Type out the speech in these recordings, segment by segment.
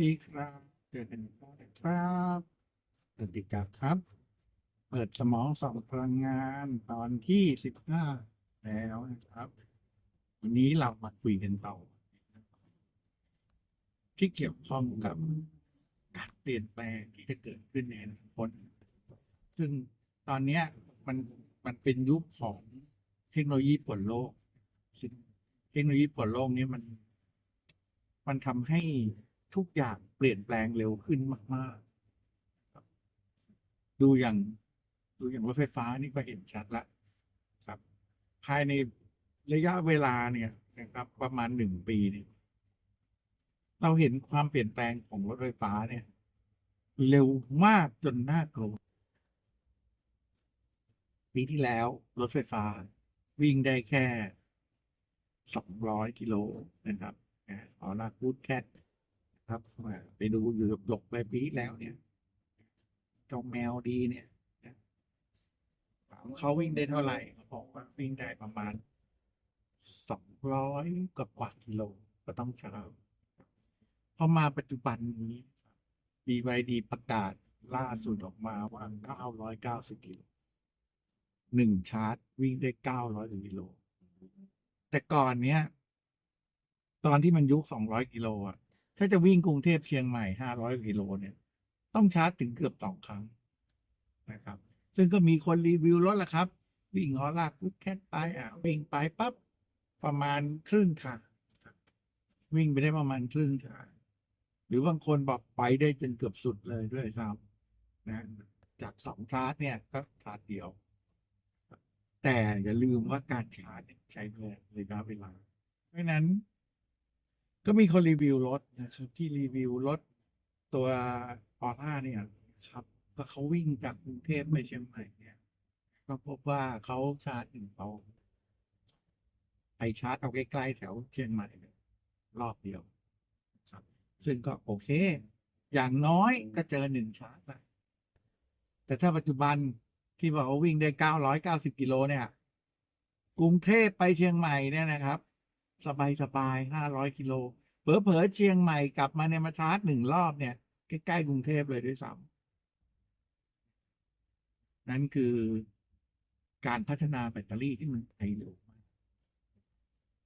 วัสดีครับเจอกันอีกแล้วนะครับสวัสดีครับ เปิดสมองส่องพลังงานตอนที่สิบห้าแล้วนะครับ วันนี้เรามาคุยกันต่อที่เกี่ยวข้องกับการเปลี่ยนแปลงที่จะเกิดขึ้นในอนาคตซึ่งตอนนี้มันมันเป็นยุคของเทคโนโลยีปลโลก เทคโนโลยีปลโลกนี้มัน มันทำให้ ทุกอย่างเปลี่ยนแปลงเร็วขึ้นมากๆ ดูอย่างดูอย่างรถไฟฟ้านี่ก็เห็นชัดละครับ ภายในระยะเวลาเนี่ยนะครับ ประมาณหนึ่งปีเนี่ยเราเห็นความเปลี่ยนแปลงของรถไฟฟ้าเนี่ย เร็วมากจนน่ากลัวปีที่แล้วรถไฟฟ้า วิ่งได้แค่สองร้อยกิโลนะครับนะขอลาพูดแค่ ไปดูอยู่หยกๆไปปีแล้วเนี่ยเจ้าแมวดีเนี่ยถามเขาวิ่งได้เท่าไหร่เขาบอกว่าวิ่งได้ประมาณสองร้อยกว่ากว่ากิโลก็ต้องใช้พอมาปัจจุบันนี้ BYD ประกาศล่าสุดออกมาว่า990กิโลหนึ่งชาร์จวิ่งได้900กิโล แต่ก่อนเนี้ย ตอนที่มันยุค200กิโลอะ ถ้าจะวิ่งกรุงเทพเชียงใหม่500กิโลเนี่ย ต้องชาร์จถึงเกือบสองครั้งนะครับ ซึ่งก็มีคนรีวิวรถละครับ วิ่งฮอลากปุ๊บแค่ไปอะวิ่งไปปั๊บประมาณครึ่งทางวิ่งไปได้ประมาณครึ่งทางหรือบางคนบอกไปได้จนเกือบสุดเลยด้วยซ้ำนะจากสองชาร์จเนี่ยก็ชาร์จเดียว แต่อย่าลืมว่าการชาร์จเนี่ยใช้ระยะเวลา เพราะนั้น ก็มีคนรีวิวรถนะครับ ที่รีวิวรถตัวออร่าเนี่ยครับก็เขาวิ่งจากกรุงเทพไปเชียงใหม่เนี่ย ก็พบว่าเขาชาร์จหนึ่งเตาไปชาร์จเอาใกล้ๆแถวเชียงใหม่รอบเดียวครับ ซึ่งก็โอเค อย่างน้อยก็เจอหนึ่งชาร์จละแต่ถ้าปัจจุบันที่บอกว่าวิ่งได้เก้าร้อยเก้าสิบกิโลเนี่ย กรุงเทพไปเชียงใหม่เนี่ยนะครับ สบายสบายห้าร้อยกิโลเผลอๆเชียงใหม่กลับมาเนี่ยมาชาร์จหนึ่งรอบเนี่ย ใกล้ ๆ กรุงเทพเลยด้วยซ้ำนั่นคือการพัฒนาแบตเตอรี่ที่มันไปเร็วมาก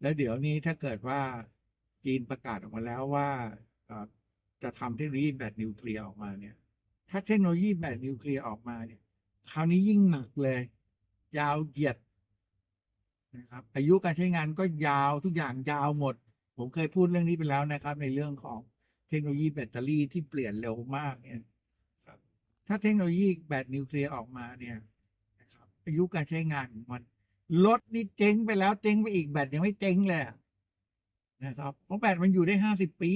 แล้วเดี๋ยวนี้ถ้าเกิดว่าจีนประกาศออกมาแล้วว่าจะทำเทคโนโลยีแบตนิวเคลียร์ออกมาเนี่ย ถ้าเทคโนโลยีแบตนิวเคลียร์ออกมาเนี่ย คราวนี้ยิ่งหนักเลย ยาวเหยียด นะครับอายุการใช้งานก็ยาวทุกอย่างยาวหมด ผมเคยพูดเรื่องนี้ไปแล้วนะครับ ในเรื่องของเทคโนโลยีแบตเตอรี่ที่เปลี่ยนเร็วมากเนี่ยครับถ้าเทคโนโลยีแบตนิวเคลียร์ออกมาเนี่ยนะครับอายุการใช้งานมันรถนี่เจ๊งไปแล้วเจ๊งไปอีกแบตยังไม่เจ๊งเลยอะนะครับเพราะแบตมันอยู่ได้ห้าสิบปี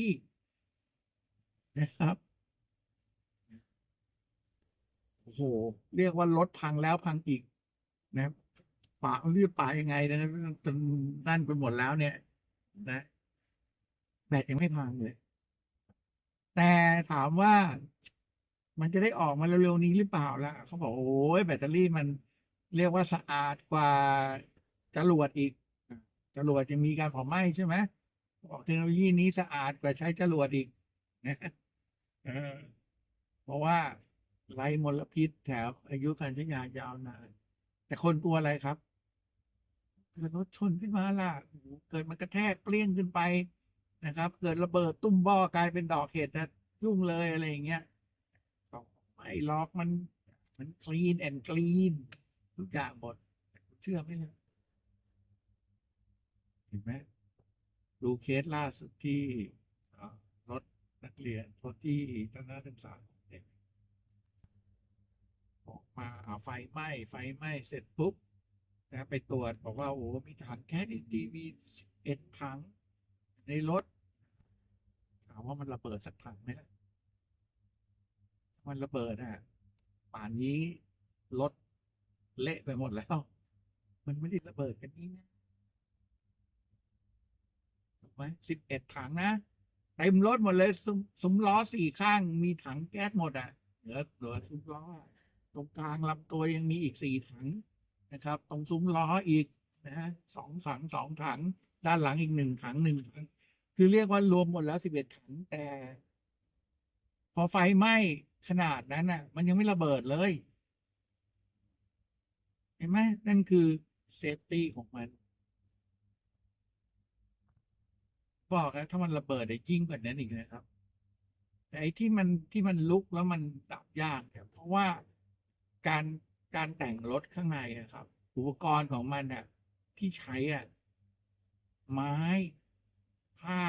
นะครับโอ้โหเรียกว่ารถพังแล้วพังอีกนะ ป่าเรียกป่ายังไงนะครับจนนั่นไปหมดแล้วเนี่ย นะแบตยังไม่พังเลย แต่ถามว่ามันจะได้ออกมาเร็วๆนี้หรือเปล่าล่ะเขาบอกโอ้ยแบตเตอรี่มันเรียกว่าสะอาดกว่าจรวดอีกจรวดจะมีการเผาไหม้ใช่ไหมบอกเทคโนโลยีนี้สะอาดกว่าใช้จรวดอีกนะเออเพราะว่าไร้มลพิษแถวอายุการใช้งานยาวนานแต่คนกลัวอะไรครับ เกิดรถชนขึ้นมาล่ะเกิดมันกระแทกเกลี้ยงขึ้นไปนะครับ เกิดระเบิดตุ้มบ้อกลายเป็นดอกเห็ดนะยุ่งเลยอะไรอย่างเงี้ยบอกไม่หรอกมันมันคลีนแอนคลีนทุกอย่างหมดเชื่อไหมเนี่ยเห็นไหมดูเคสล่าสุดที่รถนักเรียนรถที่ทัศนศึกษาของเด็กออกมาไฟไหม้ไฟไหม้เสร็จปุ๊บ นะไปตรวจบอกว่าโอ้มีถังแก๊สอีทีวีเอ็ดถังในรถถามว่ามันระเบิดสักถังไหมล่ะมันระเบิดอะป่านนี้รถเละไปหมดแล้ว มันไม่ได้ระเบิดกันนี้นะถูกไหมสิบเอ็ดถังนะเต็มรถหมดเลยซุ้มซุ้มล้อสี่ข้างมีถังแก๊สหมดอะเหลือเหลือซุ้มล้อตรงกลางลำตัวยังมีอีกสี่ถัง นะครับ ตรงซุ้มล้ออีกนะฮะสองถังสองถัง ด้านหลังอีกหนึ่งถังหนึ่งถังคือเรียกว่ารวมหมดแล้วสิบเอ็ดถังแต่ พอไฟไหม้ขนาดนั้นน่ะ มันยังไม่ระเบิดเลย เห็นไหมนั่นคือเซฟตี้ของมัน บอกแล้วถ้ามันระเบิดได้ยิ่งกว่านั้นอีกนะครับ แต่ไอ้ที่มันที่มันลุกแล้วมันดับยากเนี่ยเพราะว่าการ การแต่งรถข้างในอะครับ อุปกรณ์ของมันอะที่ใช้อะไม้ ผ้า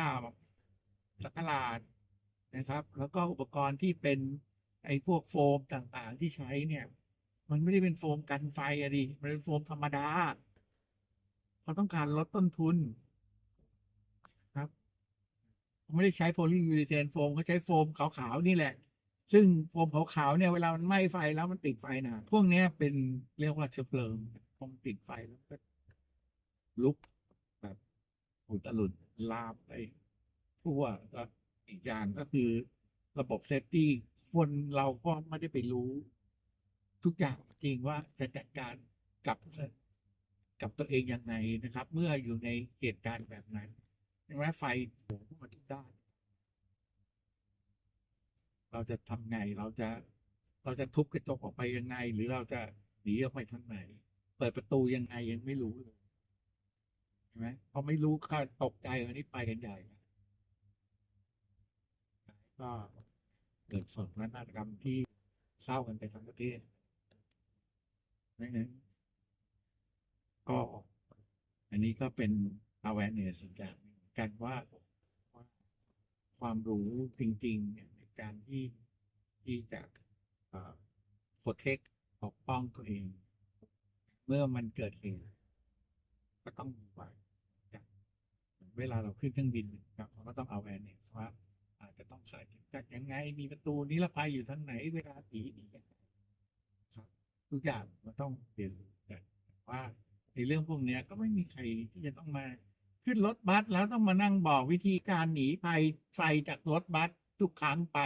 สักหลาดนะครับ แล้วก็อุปกรณ์ที่เป็นไอ้พวกโฟมต่างๆที่ใช้เนี่ย มันไม่ได้เป็นโฟมกันไฟอะดิมันเป็นโฟมธรรมดาเขาต้องการลดต้นทุนครับเขาไม่ได้ใช้โพลียูริเทนโฟมเขาใช้โฟมขาวๆนี่แหละ ซึ่งโฟมขาวๆเนี่ยเวลามันไหม้ไฟแล้วมันติดไฟนะพวกเนี้ยเป็นเรียกว่าเชื้อเพลิงพอมติดไฟแล้วก็ลุกแบบอุตลุดลามไปทั่วก็อีกอย่างก็คือระบบเซฟตี้คนเราก็ไม่ได้ไปรู้ ทุกอย่างจริงว่าจะจัดการกับกับตัวเองยังไงนะครับ เมื่ออยู่ในเหตุการณ์แบบนั้นใช่ไหมไฟโผล่เข้ามาทุกด้าน เราจะทำไงเราจะเราจะทุบกระจกออกไปยังไง หรือเราจะหนีออกไปทางไหน เปิดประตูยังไงยังไม่รู้เลยใช่ไหมพอไม่รู้ก็ตกใจอันนี้ไปกันใหญ่ก็เกิดสดนาฏกรรมที่เศร้ากันไปทั้งประเทศดังนั้นก็ อันนี้ก็เป็น awareness อย่างหนึ่งเหมือนกันว่าความรู้จริง ๆ เนี่ย การที่ที่จะเอ่อปกป้องตัวเอง เมื่อมันเกิดเหตุก็ต้องมีไว้จากเวลาเราขึ้นเครื่องบินครับเราก็ต้อง awareness ว่า อาจจะต้องใส่เข็มขัดยังไง มีประตูนิรภัยอยู่ทางไหน เวลาตีหนียังไงครับทุกอย่างมันต้องเรียนรู้กันแต่ว่าในเรื่องพวกนี้ก็ไม่มีใครที่จะต้องมา ขึ้นรถบัสแล้วต้องมานั่งบอกวิธีการหนีภัยไฟจากรถบัส ทุกครั้งไป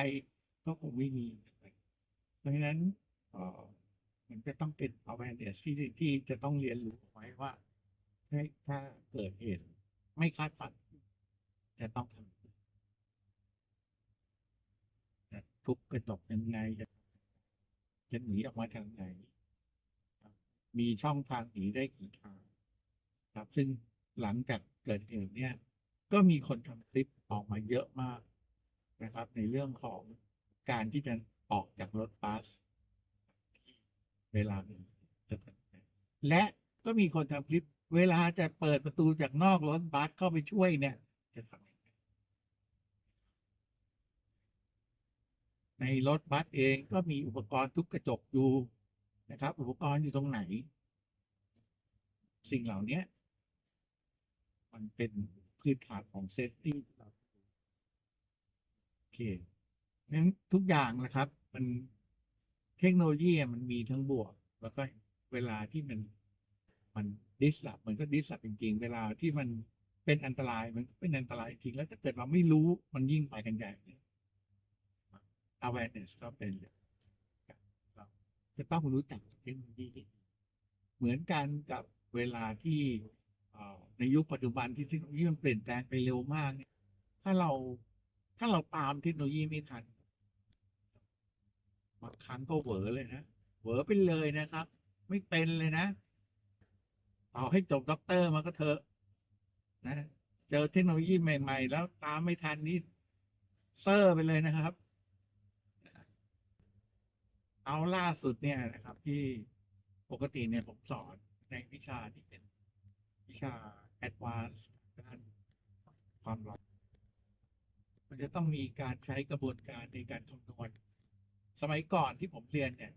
ก็คงไม่มี เพราะฉะนั้นมันจะต้องเป็น awareness ที่ที่จะต้องเรียนรู้ไว้ว่าถ้าถ้าเกิดเหตุไม่คาดฝัน จะต้องทำจะทุบกระจกยังไง จะหนีออกมาทางไหน มีช่องทางหนีได้กี่ทางครับ ซึ่งหลังจากเกิดเหตุเนี่ย ก็มีคนทำคลิปออกมาเยอะมาก นะครับ ในเรื่องของการที่จะออกจากรถบัสเวลาหนึ่งจะทำยังไงและก็มีคนทำคลิป เวลาจะเปิดประตูจากนอกรถบัสเข้าไปช่วยเนี่ย จะทำยังไงในรถบัสเองก็มีอุปกรณ์ทุบกระจกอยู่นะครับ อุปกรณ์อยู่ตรงไหน สิ่งเหล่านี้มันเป็นพื้นฐานของเซฟตี้ เราโอเคนั้นทุกอย่างนะครับ มันเทคโนโลยีมันมีทั้งบวก แล้วก็เวลาที่มันมันดิสลับมันก็ดิสลับจริงๆ เวลาที่มันเป็นอันตรายมันก็เป็นอันตรายจริงแล้วถ้าเกิดเราไม่รู้มันยิ่งไปกันใหญ่เลย awareness ก็เป็นเราจะต้องรู้จักเทคโนโลยีให้เหมือนกันกับเวลาที่ในยุคปัจจุบันที่เทคโนโลยีมันเปลี่ยนแปลงไปเร็วมากเนี่ยถ้าเรา ถ้าเราตามเทคโนโลยีไม่ทันบางครั้งก็เหวอเลยนะเหวอไปเลยนะครับ ไม่เป็นเลยนะต่อให้จบด็อกเตอร์มาก็เถอะนะเจอเทคโนโลยีใหม่ ๆ แล้วตามไม่ทันนี่เซอร์ไปเลยนะครับ เอาล่าสุดเนี่ยนะครับ ที่ปกติเนี่ยผมสอนในวิชาที่เป็นวิชาแอดวานซ์ด้านความร้อน มันจะต้องมีการใช้กระบวนการในการคำนวณ สมัยก่อนที่ผมเรียนเนี่ย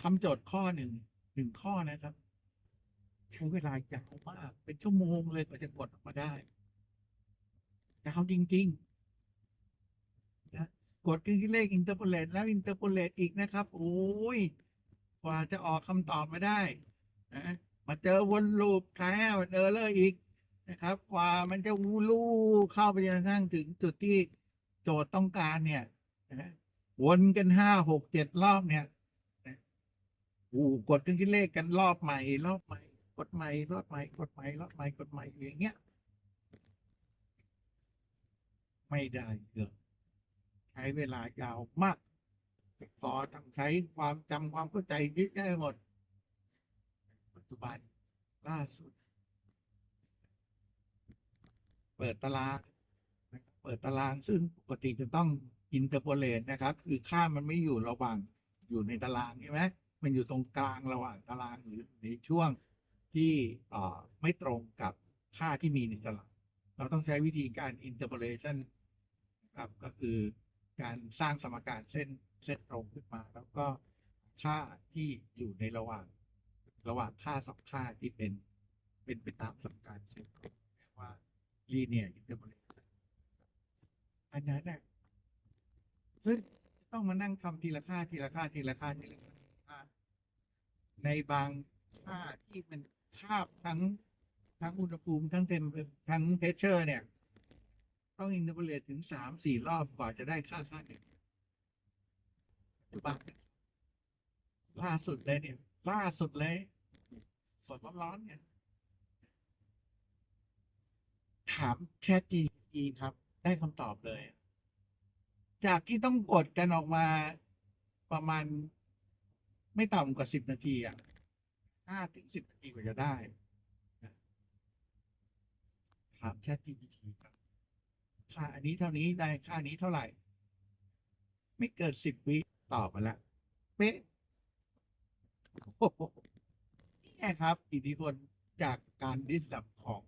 ทำโจทย์ข้อหนึ่งหนึ่งข้อนะครับ ใช้เวลายาวมากเป็นชั่วโมงเลยกว่าจะกดออกมาได้ยาวจริง ๆ นะกดเครื่อเลขอินเตอร์โพเลตแล้วอินเตอร์โพเลตอีกนะครับ โอ้ยกว่าจะออกคำตอบมาได้นะมาเจอวนลูปแคร์เออร์เลอร์อีก นะครับ กว่ามันจะวูลูเข้าไปจนกระทั่งถึงจุดที่โจทย์ต้องการเนี่ยนะวนกันห้าหกเจ็ดรอบเนี่ยอู้กดเครื่องคิดเลขกันรอบใหม่ รอบใหม่ กดใหม่รอบใหม่ กดใหม่รอบใหม่กดใหม่อย่างเงี้ย ไม่ได้เกือบช้เวลายาวมากพอต้องใช้ความจำความเข้าใจเยอะแยะไปหมด ปัจจุบันล่าสุด เปิดตารางเปิดตารางซึ่งปกติจะต้องอินเตอร์โพเลตนะครับ คือค่ามันไม่อยู่ระหว่างอยู่ในตารางใช่ไหมมันอยู่ตรงกลางระหว่างตารางหรือในช่วงที่ไม่ตรงกับค่าที่มีในตาราง เราต้องใช้วิธีการ interpolation นะครับก็คือการสร้างสมการเส้นเส้นตรงขึ้นมา แล้วก็ค่าที่อยู่ในระหว่าง ระหว่างค่าสองค่าที่เป็นเป็นไปตามสมการเส้นตรง linear interpolation อันนั้นเนี่ยซึ่งจะต้องมานั่งทำทีละค่าทีละค่าทีละค่าทีละค่าในบางค่าที่มันคาบทั้งทั้งอุณหภูมิทั้งเทมทั้งเพชเชอร์เนี่ย ต้องอินเทอร์โพเลตถึงสามสี่รอบกว่าจะได้ค่าค่าหนึ่งถูกปะล่าสุดเลยเนี่ยล่าสุดเลยสดร้อนๆเนี่ย ถามแชท GPT ครับ ได้คำตอบเลย จากที่ต้องกดกันออกมาประมาณ ไม่ต่ำกว่าสิบนาทีอะห้าถึงสิบนาทีกว่าจะได้ ถามแชท GPT ครับ ค่าอันนี้เท่านี้ได้ค่านี้เท่าไหร่ ไม่เกินสิบวิตอบมาแล้วเป๊ะนี่ครับ อิทธิพลจากการดิสลับของ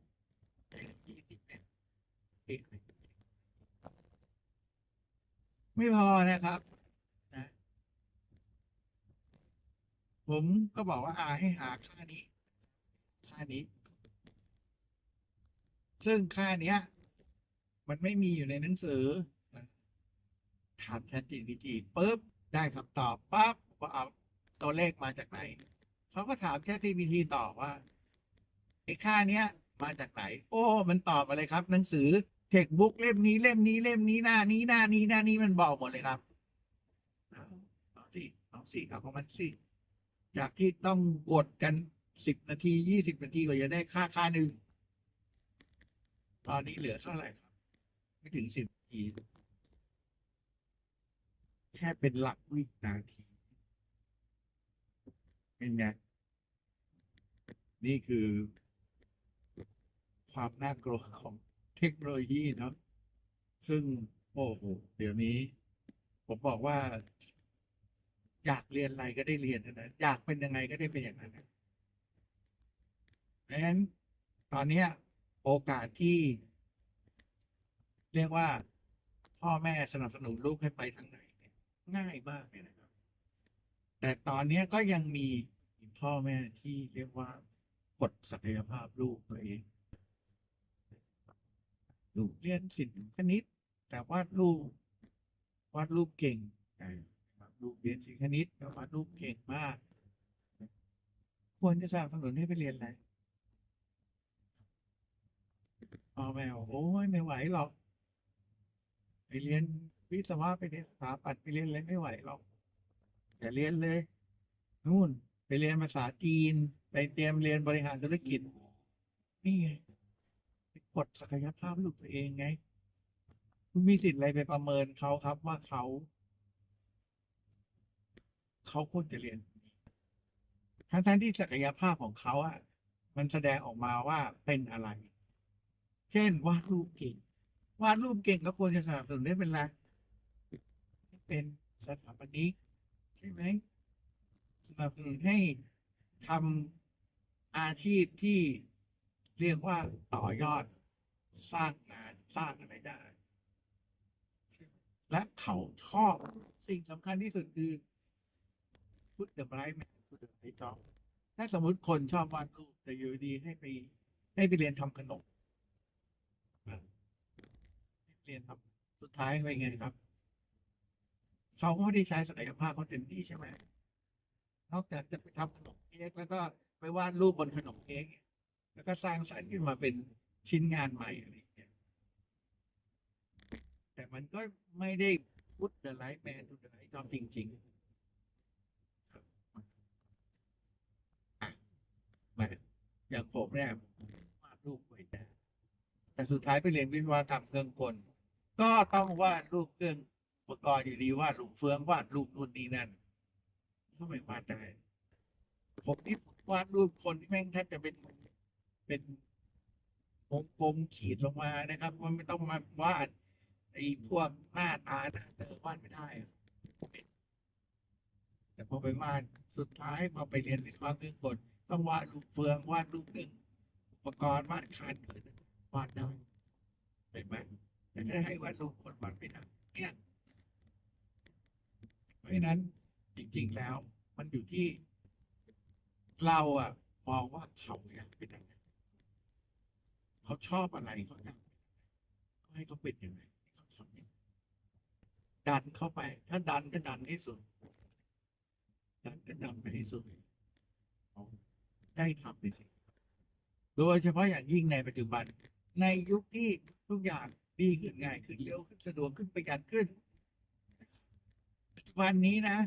ไม่พอนะครับนะผมก็บอกว่าอาให้หาค่านี้ ค่านี้ ซึ่งค่าเนี้ย มันไม่มีอยู่ในหนังสือ ถาม ChatGPT ปุ๊บ ได้คำตอบปั๊บว่าเอาตัวเลขมาจากไหน เขาก็ถาม ChatGPT ต่อว่าไอ้ค่าเนี้ย มาจากไหน โอ้ มันตอบมาเลยครับ หนังสือ เทคบุ๊กเล่มนี้เล่มนี้เล่มนี้หน้านี้หน้านี้หน้านี้มันบอกหมดเลยครับเอาเอาสิเอาสิเอาของมันสิจากที่ต้องกดกันสิบนาทียี่สิบนาทีกว่าจะได้ค่าค่าหนึ่งตอนนี้เหลือเท่าไหร่ครับ ไม่ถึงสิบนาทีแค่เป็นหลักวินาที เป็นไงนี่คือความน่ากลัวของ เทคโนโลยีเนาะซึ่งโอ้โหเดี๋ยวนี้ ผมบอกว่า อยากเรียนอะไรก็ได้เรียนนะอยากเป็นยังไงก็ได้เป็นอย่างนั้นนะเพราะฉะนั้นตอนเนี้ยโอกาสที่ เรียกว่า พ่อแม่สนับสนุนลูกให้ไปทางไหนเนี่ยง่ายมากเลยนะครับ แต่ตอนเนี้ยก็ยังมีพ่อแม่ที่เรียกว่ากดศักยภาพลูกตัวเอง ลูกเรียนศิลป์คณิต แต่วาดรูปวาดรูปเก่งนะครับลูกเรียนศิลป์คณิตแต่วาดรูปเก่งมาก ควรจะสนับสนุนให้ไปเรียนอะไรพ่อแม่บอกโอ้ยไม่ไหวหรอกไปเรียนวิศวะไปเรียนสถาปัตย์ไปเรียนอะไรไม่ไหวหรอกอย่าเรียนเลยนู่นไปเรียนภาษาจีน ไปเตรียมเรียนบริหารธุรกิจ นี่ไง ดศักยภาพลูกตัวเองไง คุณมีสิทธิ์อะไรไปประเมินเขาครับว่าเขา เขาควรจะเรียนทั้งทั้งที่ศักยภาพของเขาอะมันแสดงออกมาว่าเป็นอะไร เช่นวาดรูปเก่งวาดรูปเก่งก็ควรจะสนับสนุนได้เป็นไรเป็นสถาปนิกใช่ไหมสนับสนุนให้ทำอาชีพที่เรียกว่าต่อยอด สร้างงานสร้างอะไรได้ และเขาชอบสิ่งสำคัญที่สุดคือพุทธไบรท์แมนพุทธไบรท์จอบถ้าสมมติคนชอบวาดรูปแต่อยู่ดีให้ไปให้ไปเรียนทำขนมเรียนครับสุดท้ายเป็นไงครับเขาก็ไม่ได้ใช้ศักยภาพเขาเต็มที่ใช่ไหมนอกจากจะไปทำขนมเค้กแล้วก็ไปวาดรูปบนขนมเค้กแล้วก็สร้างสรรค์ขึ้นมาเป็น ชิ้นงานใหม่อะไรอย่างเงี้ยแต่มันก็ไม่ได้พุทธไลท์แมนพุทธไลท์จอมจริงๆครับอะมาอย่างผมเนี่ยวาดรูปไว้แต่แต่สุดท้ายไปเรียนวิศวกรรมเครื่องกล ก็ต้องวาดรูปเครื่องอุปกรณ์อยู่ดีวาดรูปเฟืองวาดรูปนู่นนี่นั่นก็ไม่วาดได้ผมนี่วาดรูปคนที่แม่งแทบจะเป็นเป็น วงกลมขีดลงมานะครับมันไม่ต้องมาวาดไอ้พวกหน้าตาหน้าเตอวาดไม่ได้ แต่พอไปวาดสุดท้ายพอไปเรียนวิศวะเครื่องกลต้องวาดรูปเฟืองวาดรูปหนึ่งอุปกรณ์วาดคานเกิดวาดได้เห็นไหมแต่ถ้าให้วาดรูปคนวาดไม่ได้เนี่ยเพราะฉะนั้นจริงๆแล้ว มันอยู่ที่เราอะมองว่าเขาอยากเป็นอะไร เขาชอบอะไรเขาอยากก็ให้เขาเป็นยังไงเขาทำยังไงดันเข้าไป ถ้าดันก็ดันให้สุด ดันก็ดันไปให้สุดเขาได้ทำในสิ่งโดยเฉพาะอย่างยิ่งในปัจจุบัน ในยุคที่ทุกอย่างดีขึ้นง่ายขึ้นเร็วขึ้นสะดวกขึ้นประหยัดขึ้นปัจจุบันนี้นะ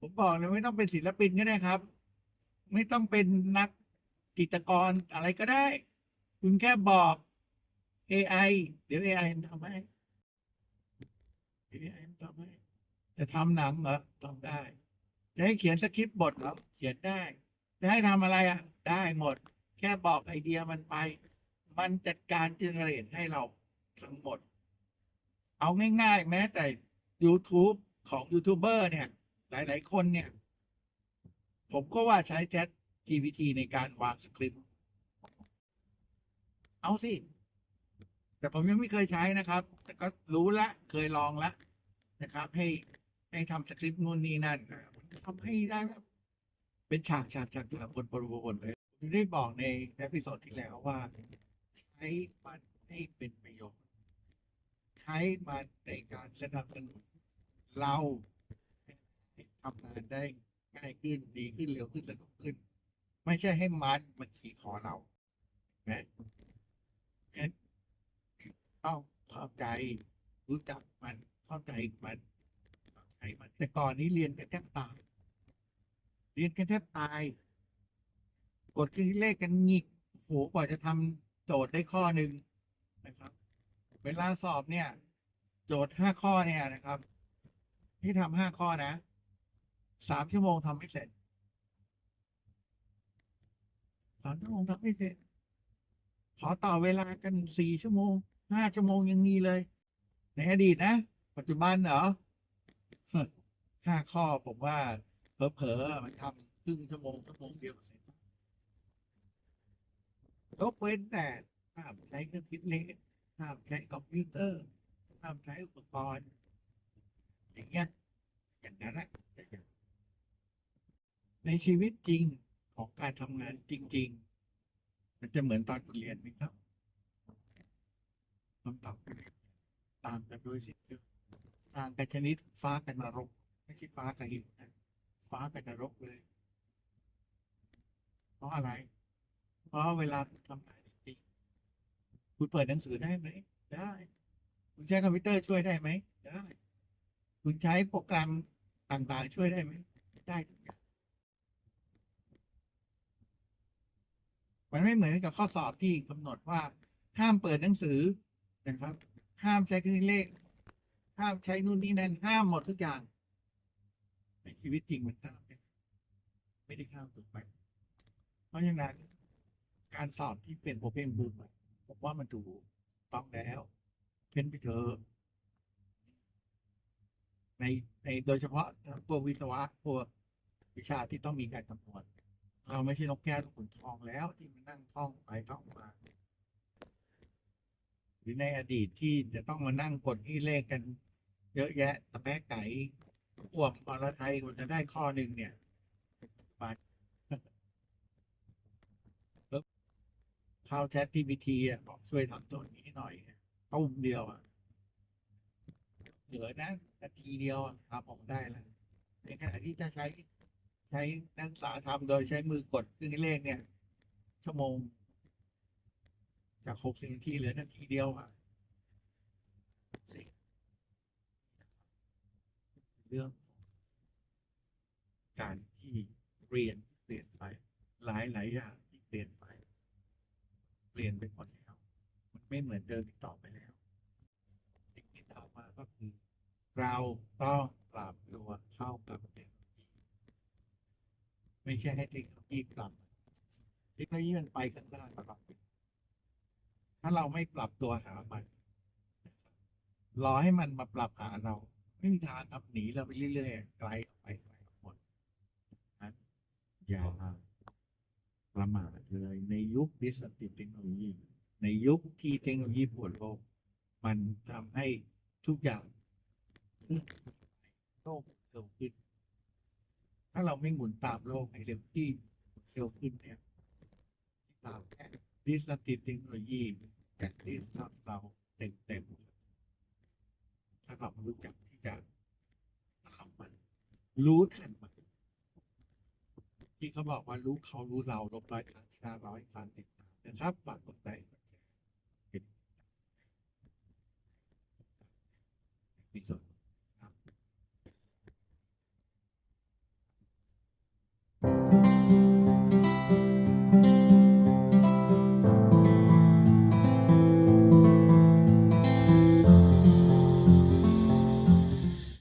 ผมบอกเลยไม่ต้องเป็นศิลปินก็ได้ครับ ไม่ต้องเป็นนักจิตรกรอะไรก็ได้ คุณแค่บอก AI เดี๋ยว AI ทำให้ AI ทำให้จะทำหนังเหรอทำได้ จะให้เขียนสคริปต์บทเหรอเขียนได้ จะให้ทำอะไรอะ ได้หมด แค่บอกไอเดียมันไป มันจัดการเจเนเรตให้เราทั้งหมด เอาง่ายๆ แม้แต่ YouTube ของยูทูบเบอร์เนี่ย หลายๆ คนเนี่ย ผมก็ว่าใช้ Chat GPT ในการวางสคริปต์ เอาสิ แต่ผมยังไม่เคยใช้นะครับ แต่ก็รู้ละ เคยลองละนะครับ ให้ให้ทำสคริปต์นู่นนี่นั่นทำให้ได้แบบเป็นฉากฉากฉากฉากบนบนบนเลยผมได้บอกในเอพิโซดที่แล้วว่า ใช้มันให้เป็นประโยชน์ ใช้มันในการสนับสนุนเราทำงานได้ง่ายขึ้นดีขึ้นเร็วขึ้นสนุกขึ้น ไม่ใช่ให้มันมาขี่คอเรานะ ต้องเข้าใจ รู้จักมันเข้าใจมันเข้าใจมัน แต่ก่อนนี้เรียนกันแทบตาย เรียนกันแทบตาย กดคือเลขกันหงิกโหกว่าจะทำโจทย์ได้ข้อหนึ่งนะครับ เวลาสอบเนี่ย โจทย์ห้าข้อเนี่ยนะครับ ที่ทำห้าข้อนะสามชั่วโมงทำไม่เสร็จสามชั่วโมงทำไม่เสร็จ อต่อเวลากันสี่ชั่วโมงห้าชั่วโมงยังมีเลย ในอดีตนะ ปัจจุบันเหรอห้าข้อผมว่าเผลอๆมันทำครึ่งชั่วโมงชั่วโมงเดียวเสร็จยกเว้นแต่ห้ามใช้เครื่องคิดเลขห้ามใช้คอมพิวเตอร์ห้ามใช้อุปกรณ์อย่างเงี้ยอย่างนั้นนะในชีวิตจริงของการทำงานจริง ๆ มันจะเหมือนตอนคุณเรียนไหมครับคำตอบคือต่างกันโดยสิ้นเชิงต่างกันชนิดฟ้ากับนรก ไม่ใช่ฟ้ากับหินนะฟ้ากับนรกเลย เพราะอะไร เพราะเวลาทำงานจริงคุณเปิดหนังสือได้ไหม ได้ คุณใช้คอมพิวเตอร์ช่วยได้ไหม ได้ คุณใช้โปรแกรมต่างๆช่วยได้ไหม ได้ทุกอย่าง มันไม่เหมือนกับข้อสอบที่กำหนดว่า ห้ามเปิดหนังสือนะครับ ห้ามใช้เครื่องเลข ห้ามใช้นู่นนี่นั่นห้ามหมดทุกอย่างในชีวิตจริงมันห้ามไม่ไม่ได้ห้ามถูกไหมเพราะฉะนั้นการสอบที่เป็นโอเพนบูมผมว่ามันถูกต้องแล้วเพ้นไปเถอะในในโดยเฉพาะพวกวิศวะพวกวิชาที่ต้องมีการคำนวณ เราไม่ใช่นกแก้วลูกขุนทองแล้วที่มันนั่งท่องไปท่องมาหรือในอดีตที่จะต้องมานั่งกดที่เลขกัน เยอะแยะตะแปะไก่อ้วกอรไทยกว่าจะได้ข้อหนึ่งเนี่ยบาทเข้าแชททีพีทีอะบอกช่วยทำตัวนี้หน่อยตุ้มเดียวอะเหลือนะนาทีเดียวอะทำออกได้แล้วในขณะที่จะใช้ ใช้นักศึกษาทำโดยใช้มือกดเครื่องเลขเนี่ย ชั่วโมง จากหกสิบนาทีเหลือนาทีเดียวอะเรื่อง การที่เรียนเปลี่ยนไป หลายหลายอย่างที่เปลี่ยนไป เปลี่ยนไปหมดแล้ว มันไม่เหมือนเดิมอีกต่อไปแล้วสิ่งที่ตามมาก็คือ เราต้องปรับตัวเข้ากับ ไม่ใช่ให้เทคโนโลยีปรับเทคโนโลยีมันไปข้างหน้าตลอดถ้าเราไม่ปรับตัวหามันรอให้มันมาปรับหาเราไม่มีทางครับหนีเราไปเรื่อยๆไกลออกไปไกลออกหมดนะอย่าประมาทเลยในยุค disruptive เทคโนโลยีในยุคที่เทคโนโลยีปวดโลก มันทำให้ทุกอย่างโลกเร็วขึ้น ถ้าเราไม่หมุนตามโลกให้เร็วที่เร็วขึ้นเนี่ยตามแค่ดิสติเทคโนโลยีแต่ที่ทำเราเต็มๆถ้าเรารู้จักที่จะตามมัน รู้ทันมันที่เขาบอกว่ารู้เขารู้เราลบร้อยครั้ชาร้อยครั้ติดตามนะครับฝากกดไลค์มีส่วน